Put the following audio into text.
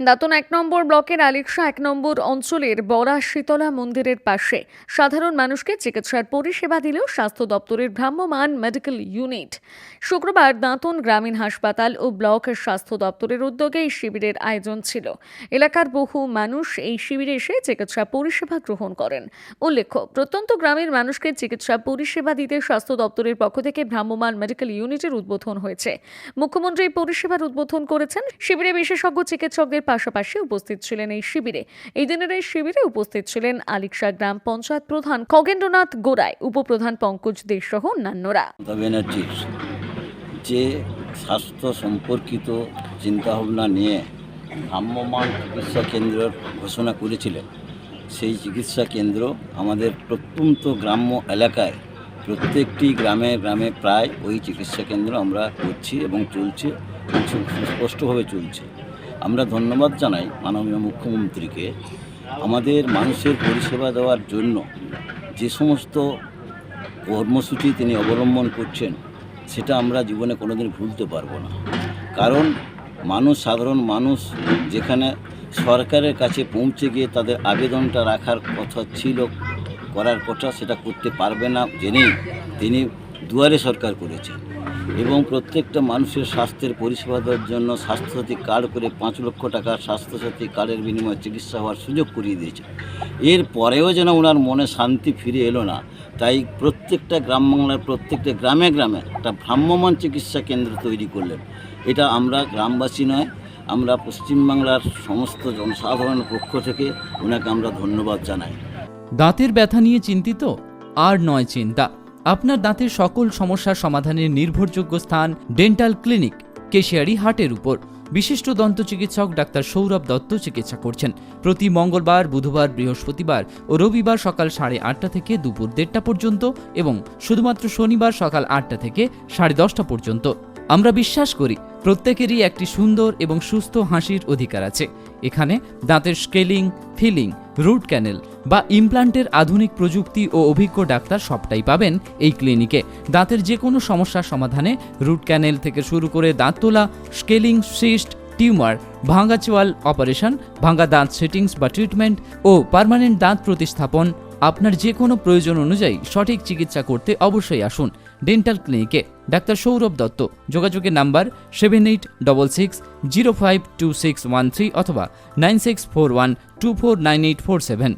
দাতন এক নম্বর ব্লকের আলিকশা এক নম্বর অঞ্চলের বড়া শীতলা মন্দিরের পাশে। সাধারণ মানুষকে চিকিৎসার পরিষেবা দিলেও স্বাস্থ্য দপ্তরের ভ্রাম্যমান মেডিকেল ইউনিট শুক্রবার দাঁতন গ্রামীণ হাসপাতাল ও ব্লক স্বাস্থ্য দপ্তরের উদ্যোগে এই শিবিরের আয়োজন ছিল। এলাকার বহু মানুষ এই শিবিরে এসে চিকিৎসা পরিষেবা গ্রহণ করেন। উল্লেখ্য, প্রত্যন্ত গ্রামের মানুষকে চিকিৎসা পরিষেবা দিতে স্বাস্থ্য দপ্তরের পক্ষ থেকে ভ্রাম্যমান মেডিকেল ইউনিটের উদ্বোধন হয়েছে। মুখ্যমন্ত্রী পরিষেবার উদ্বোধন করেছেন। শিবিরে বিশেষজ্ঞ চিকিৎসকদের পাশাপাশি উপস্থিত ছিলেন এই শিবিরে। এই দিনের এই শিবিরে উপস্থিত ছিলেন আলিকশা গ্রাম পঞ্চায়েত প্রধান খগেন্দ্রনাথ গোড়াই, উপপ্রধান পঙ্কজ দে সহ অন্যান্যরা। ব্যানার্জির যে স্বাস্থ্য সম্পর্কিত চিন্তাভাবনা নিয়ে ভ্রাম্যমান চিকিৎসা কেন্দ্রের ঘোষণা করেছিলেন, সেই চিকিৎসা কেন্দ্র আমাদের প্রত্যন্ত গ্রাম্য এলাকায় প্রত্যেকটি গ্রামে গ্রামে প্রায় ওই চিকিৎসা কেন্দ্র আমরা করছি এবং চলছে সুস্পষ্টভাবে চলছে। আমরা ধন্যবাদ জানাই মাননীয় মুখ্যমন্ত্রীকে। আমাদের মানুষের পরিষেবা দেওয়ার জন্য যে সমস্ত কর্মসূচি তিনি অবলম্বন করছেন, সেটা আমরা জীবনে কোনোদিন ভুলতে পারব না। কারণ মানুষ, সাধারণ মানুষ যেখানে সরকারের কাছে পৌঁছে গিয়ে তাদের আবেদনটা রাখার কথা ছিল, করার কথা সেটা করতে পারবে না, জেনেই তিনি দুয়ারে সরকার করেছেন। এবং প্রত্যেকটা মানুষের স্বাস্থ্যের পরিষেবা দেওয়ার জন্য স্বাস্থ্যসাথী কার্ড করে পাঁচ লক্ষ টাকা স্বাস্থ্যসাথী কার্ডের বিনিময়ে চিকিৎসা হওয়ার সুযোগ করিয়ে দিয়েছে। এর পরেও যেন ওনার মনে শান্তি ফিরে এলো না। তাই প্রত্যেকটা গ্রাম বাংলার প্রত্যেকটা গ্রামে গ্রামে একটা ভ্রাম্যমান চিকিৎসা কেন্দ্র তৈরি করলেন। এটা আমরা গ্রামবাসী নয়, আমরা পশ্চিমবাংলার সমস্ত জনসাধারণের পক্ষ থেকে ওনাকে আমরা ধন্যবাদ জানাই। দাঁতের ব্যথা নিয়ে চিন্তিত? আর নয় চিন্তা। আপনার দাঁতের সকল সমস্যার সমাধানের নির্ভরযোগ্য স্থান ডেন্টাল ক্লিনিক, কেশিয়ারি হাটের উপর। বিশিষ্ট দন্ত চিকিৎসক ডাক্তার সৌরভ দত্ত চিকিৎসা করছেন। প্রতি মঙ্গলবার, বুধবার, বৃহস্পতিবার ও রবিবার সকাল সাড়ে আটটা থেকে দুপুর দেড়টা পর্যন্ত এবং শুধুমাত্র শনিবার সকাল আটটা থেকে সাড়ে দশটা পর্যন্ত। আমরা বিশ্বাস করি, প্রত্যেকেরই একটি সুন্দর এবং সুস্থ হাসির অধিকার আছে। এখানে দাঁতের স্কেলিং, ফিলিং, রুট ক্যানেল বা ইমপ্লান্টের আধুনিক প্রযুক্তি ও অভিজ্ঞ ডাক্তার সবটাই পাবেন এই ক্লিনিকে। দাঁতের যে কোনো সমস্যার সমাধানে রুট ক্যানেল থেকে শুরু করে দাঁত তোলা, স্কেলিং, সিস্ট, টিউমার ভাঙা চোয়াল অপারেশন, ভাঙ্গা দাঁত সেটিংস বা ট্রিটমেন্ট ও পার্মানেন্ট দাঁত প্রতিস্থাপন আপনার যে কোনো প্রয়োজন অনুযায়ী সঠিক চিকিৎসা করতে অবশ্যই আসুন ডেন্টাল ক্লিনিকে। ডাক্তার সৌরভ দত্ত, যোগাযোগের number seven eight double six zero five two six one three অথবা nine six four one two four nine eight four seven